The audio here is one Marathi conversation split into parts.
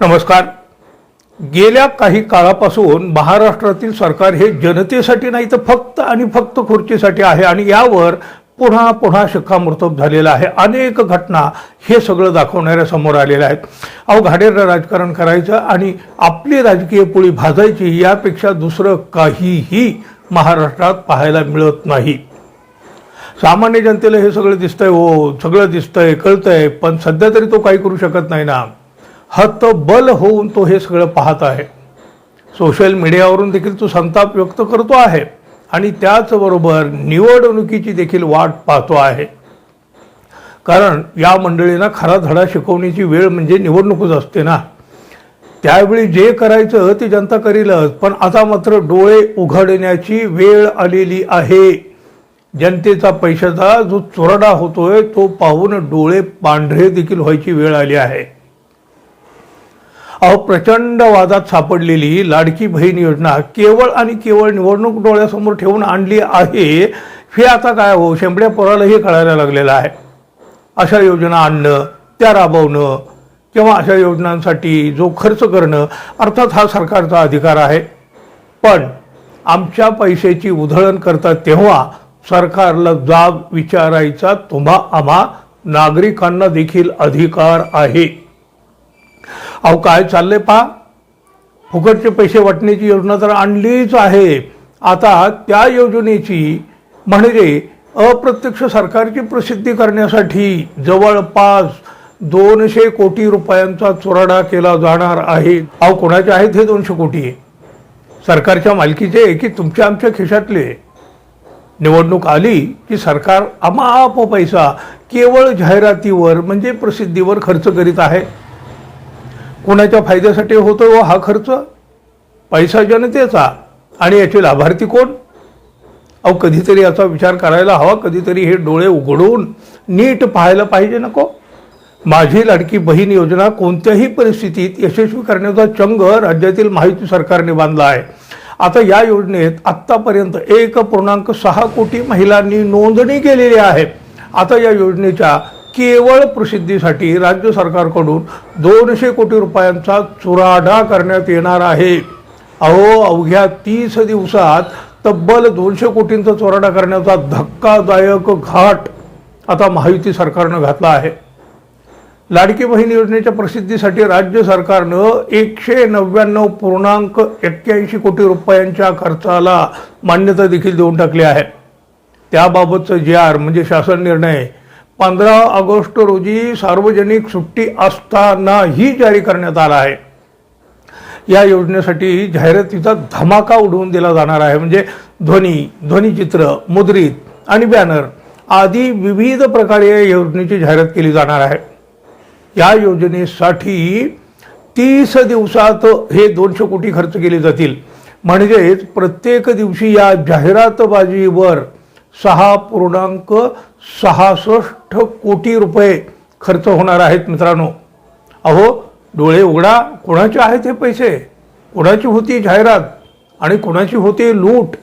नमस्कार. गेल्या काही काळापासून महाराष्ट्रातील सरकार हे जनतेसाठी नाही तर फक्त आणि फक्त खुर्चीसाठी आहे आणि यावर पुन्हा पुन्हा शिक्कामोर्तब झालेला आहे. अनेक घटना हे सगळं दाखवणाऱ्या समोर आलेल्या आहेत. अहो घाणेरडं राजकारण करायचं आणि आपली राजकीय पोळी भाजायची यापेक्षा दुसरं काहीही महाराष्ट्रात पाहायला मिळत नाही. सामान्य जनतेला हे सगळं दिसतंय हो सगळं दिसतंय कळतंय पण सध्या तरी तो काही करू शकत नाही ना. हतबल होऊन तो हे सगळं पाहत आहे. सोशल मीडियावरून देखील तो संताप व्यक्त करतो आहे आणि त्याचबरोबर निवडणुकीची देखील वाट पाहतो आहे. कारण या मंडळींना खरा धडा शिकवण्याची वेळ म्हणजे निवडणूकच असते ना. त्यावेळी जे करायचं ते जनता करीलच पण आता मात्र डोळे उघडण्याची वेळ आलेली आहे. जनतेचा पैशाचा जो चोरडा होतोय तो पाहून डोळे पांढरे देखील व्हायची वेळ आली आहे. अहो प्रचंड वादात सापडलेली लाडकी बहीण योजना केवळ आणि केवळ निवडणूक डोळ्यासमोर ठेवून आणली आहे हे आता काय हो? शेंबड्या पोरालाही कळायला लागलेलं आहे. अशा योजना आणणं त्या राबवणं किंवा अशा योजनांसाठी जो खर्च करणं अर्थात हा सरकारचा अधिकार आहे. पण आमच्या पैशाची उधळण करतात तेव्हा सरकारला जाब विचारायचा तुम्हा आम्हा नागरिकांना देखील अधिकार आहे. अहो काय चाललंय पा फुकटचे पैसे वाटण्याची योजना तर आणलीच आहे. आता त्या योजनेची म्हणजे अप्रत्यक्ष सरकारची प्रसिद्धी करण्यासाठी जवळपास दोनशे कोटी रुपयांचा चुराडा केला जाणार आहे. अहो कोणाचे आहेत हे दोनशे कोटी? सरकारच्या मालकीचे की तुमच्या आमच्या खिशातले? निवडणूक आली की सरकार अमाप पैसा केवळ जाहिरातीवर म्हणजे प्रसिद्धीवर खर्च करीत आहे. कोणाच्या फायद्यासाठी होतो व हा खर्च? पैसा जनतेचा. आणि याचे लाभार्थी कोण? अहो कधीतरी याचा विचार करायला हवा. कधीतरी हे डोळे उघडून नीट पाहायला पाहिजे नको. माझी लाडकी बहीण योजना कोणत्याही परिस्थितीत यशस्वी करण्याचा चंग राज्यातील माहिती सरकारने बांधला आहे. आता या योजनेत आत्तापर्यंत एक पूर्णांक सहा कोटी महिलांनी नोंदणी केलेली आहे. आता या योजनेच्या केवळ प्रसिद्धीसाठी राज्य सरकारकडून दोनशे कोटी रुपयांचा चुराडा करण्यात येणार आहे. अहो अवघ्या तीस दिवसात तब्बल दोनशे कोटींचा चोराडा करण्याचा धक्कादायक घाट आता महायुती सरकारनं घातला आहे. लाडकी बहीण योजनेच्या प्रसिद्धीसाठी राज्य सरकारनं एकशे नव्याण्णव पूर्णांक एक्क्याऐंशी कोटी रुपयांच्या खर्चाला मान्यता देखील देऊन टाकली आहे. त्याबाबतचं जे आर म्हणजे शासन निर्णय पंधरा ऑगस्ट रोजी सार्वजनिक सुट्टी असतानाही जारी करण्यात आला आहे. या योजनेसाठी जाहिरातीचा धमाका उडवून दिला जाणार आहे. म्हणजे ध्वनी ध्वनिचित्र मुद्रित आणि बॅनर आदी विविध प्रकारे या योजनेची जाहिरात केली जाणार आहे. या योजनेसाठी तीस दिवसात हे दोनशे कोटी खर्च केले जातील. म्हणजेच प्रत्येक दिवशी या जाहिरातबाजीवर सहा पूर्णांक सहासष्ट कोटी रुपये खर्च होणार आहेत मित्रांनो. अहो डोळे उघडा कोणाचे आहेत हे पैसे? कोणाची होती जाहिरात आणि कोणाची होती लूट?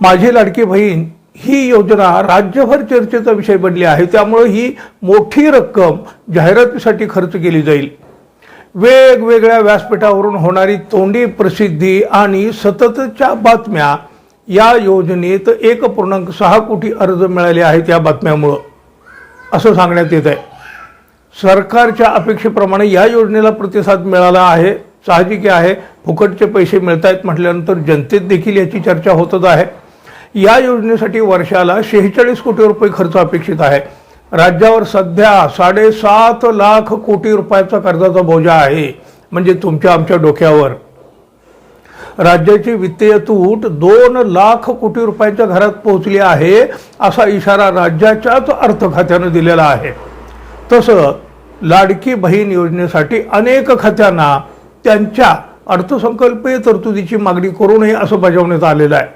माझी लाडकी बहीण ही योजना राज्यभर चर्चेचा विषय बनली आहे. त्यामुळे ही मोठी रक्कम जाहिरातीसाठी खर्च केली जाईल. वेगवेगळ्या व्यासपीठावरून होणारी तोंडी प्रसिद्धी आणि सततच्या बातम्या या योजनेत एक पूर्णांक सहा कोटी अर्ज मिळाले आहेत या बातम्यामुळं. असं सांगण्यात येत आहे. सरकारच्या अपेक्षेप्रमाणे या योजनेला प्रतिसाद मिळाला आहे साहजिक आहे. फुकटचे पैसे मिळत आहेत म्हटल्यानंतर जनतेत देखील याची चर्चा होतच आहे. या योजनेसाठी वर्षाला शेहेचाळीस कोटी रुपये खर्च अपेक्षित आहे. राज्यावर सध्या साडेसात लाख कोटी रुपयाचा कर्जाचा बोजा आहे. म्हणजे तुमच्या आमच्या डोक्यावर. राज्याची वित्तीय तूट दोन लाख कोटी रुपयांच्या घरात पोहोचली आहे असा इशारा राज्याच्याच अर्थ खात्यानं दिलेला आहे. तसं लाडकी बहीण योजनेसाठी अनेक खात्यांना त्यांच्या अर्थसंकल्पीय तरतुदीची मागणी करू नये असं बजावण्यात आलेलं आहे.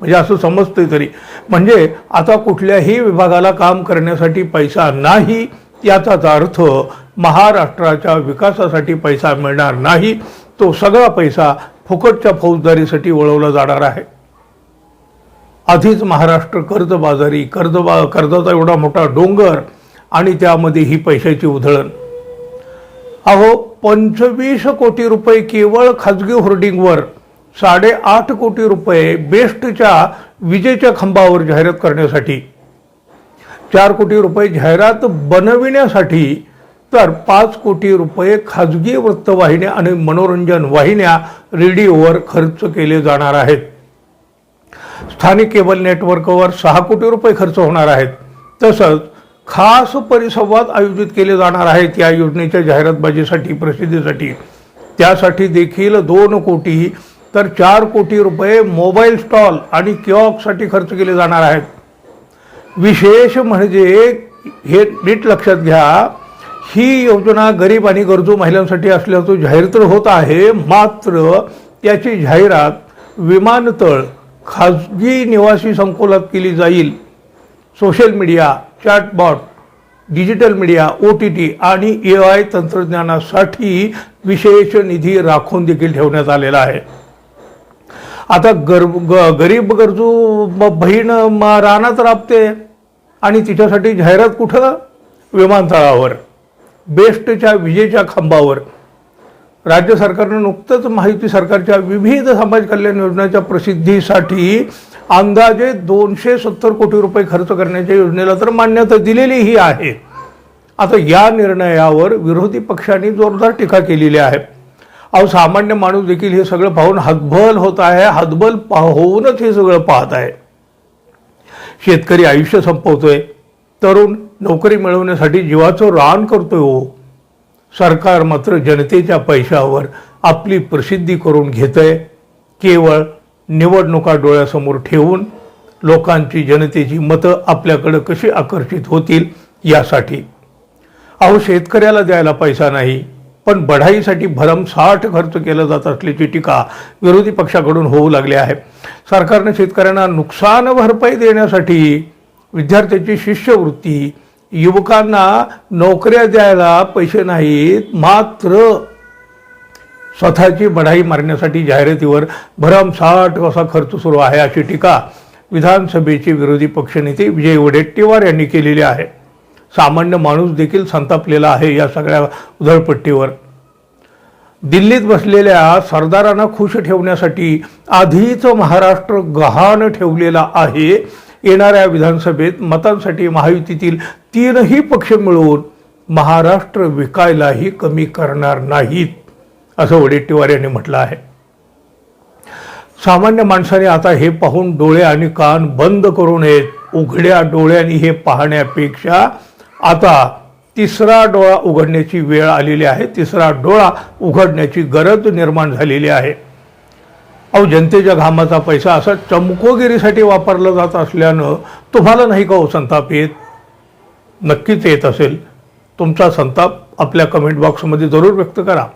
म्हणजे असं समजतंय तरी. म्हणजे आता कुठल्याही विभागाला काम करण्यासाठी पैसा नाही याचाच अर्थ महाराष्ट्राच्या विकासासाठी पैसा मिळणार नाही तो सगळा पैसा फुकटच्या फौजदारीसाठी वळवला जाणार आहे. आधीच महाराष्ट्र कर्जबाजारी कर्जबा कर्जाचा एवढा मोठा डोंगर आणि त्यामध्ये ही पैशाची उधळण. अहो पंचवीस कोटी रुपये केवळ खाजगी होर्डिंगवर साडेआठ कोटी रुपये बेस्टच्या विजेच्या खांबावर जाहिरात करण्यासाठी चार कोटी रुपये जाहिरात बनविण्यासाठी तर पाच कोटी रुपये खाजगी वृत्तवाहिन्या आणि मनोरंजन वाहिन्या रेडिओवर खर्च केले जाणार आहेत. स्थानिक केबल नेटवर्कवर सहा कोटी रुपये खर्च होणार आहेत. तसंच खास परिसंवाद आयोजित केले जाणार आहेत या योजनेच्या जाहिरातबाजीसाठी प्रसिद्धीसाठी. त्यासाठी देखील दोन कोटी तर चार कोटी रुपये मोबाईल स्टॉल आणि किऑकसाठी खर्च केले जाणार आहेत. विशेष म्हणजे हे नीट लक्षात घ्या ही योजना गरीब आणि गरजू महिलांसाठी असल्याचं जाहीर तर होत आहे मात्र त्याची जाहिरात विमानतळ खाजगी निवासी संकुलात केली जाईल. Social media chatbot digital media O T T आणि ए आय तंत्रज्ञानासाठी विशेष निधी राखून देखील ठेवण्यात आलेला आहे. आता गर ग गरीब गरजू बहीण म- रानात राबते आणि तिच्यासाठी जाहिरात कुठं? विमानतळावर. बेस्टच्या विजेच्या खांबावर. राज्य सरकारनं नुकतंच माहिती सरकारच्या विविध समाज कल्याण योजनांच्या प्रसिद्धीसाठी अंदाजे दोनशे सत्तर कोटी रुपये खर्च करण्याच्या योजनेला तर मान्यता दिलेलीही आहे. आता या निर्णयावर विरोधी पक्षांनी जोरदार टीका केलेली आहे. अहो सामान्य माणूस देखील हे सगळं पाहून हतबल होत आहे हतबल पाहूनच हे सगळं पाहत आहे. शेतकरी आयुष्य संपवतोय. तरुण नोकरी मिळवण्यासाठी जीवाचं रान करतोय हो. सरकार मात्र जनतेच्या पैशावर आपली प्रसिद्धी करून घेतंय. केवळ निवडणुका डोळ्यासमोर ठेवून लोकांची जनतेची मतं आपल्याकडं कशी आकर्षित होतील यासाठी. अहो शेतकऱ्याला द्यायला पैसा नाही पण बढाईसाठी भरमसाठ खर्च केला जात असल्याची टीका विरोधी पक्षाकडून होऊ लागली आहे. सरकारने शेतकऱ्यांना नुकसान भरपाई देण्यासाठी विद्यार्थ्याची शिष्यवृत्ती युवकांना नोकऱ्या द्यायला पैसे नाहीत मात्र स्वतःची बढाई मारण्यासाठी जाहिरातीवर भरमसाठ असा खर्च सुरू आहे अशी टीका विधानसभेचे विरोधी पक्षनेते विजय वडेट्टीवार यांनी केलेली आहे. सामान्य माणूस देखील संतापलेला आहे या सगळ्या उधळपट्टीवर. दिल्लीत बसलेल्या सरदारांना खुश ठेवण्यासाठी आधीच महाराष्ट्र गहाण ठेवलेला आहे येणाऱ्या विधानसभेत मतांसाठी महायुतीतील तीनही पक्ष मिळवून महाराष्ट्र विकायलाही कमी करणार नाहीत असं वडेट्टीवार यांनी म्हटलं आहे. सामान्य माणसाने आता हे पाहून डोळे आणि कान बंद करू नयेत. उघड्या डोळ्यांनी हे पाहण्यापेक्षा आता तिसरा डोळा उघडण्याची वेळ आलेली आहे. तिसरा डोळा उघडण्याची गरज निर्माण झालेली आहे. अहो जनतेच्या घामाचा पैसा असा चमकोगिरीसाठी वापरला जात असल्यानं तुम्हाला नाही का हो संताप येत? नक्कीच येत असेल. तुमचा संताप आपल्या कमेंट बॉक्समध्ये जरूर व्यक्त करा.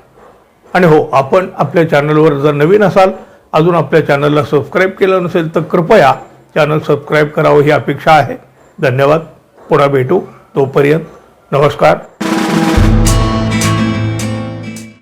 आणि हो आपण आपल्या चॅनलवर जर नवीन असाल अजून आपल्या चॅनलला सबस्क्राईब केलं नसेल तर कृपया चॅनल सबस्क्राईब करावं ही अपेक्षा आहे. धन्यवाद. पुन्हा भेटू. तोपर्यंत नमस्कार.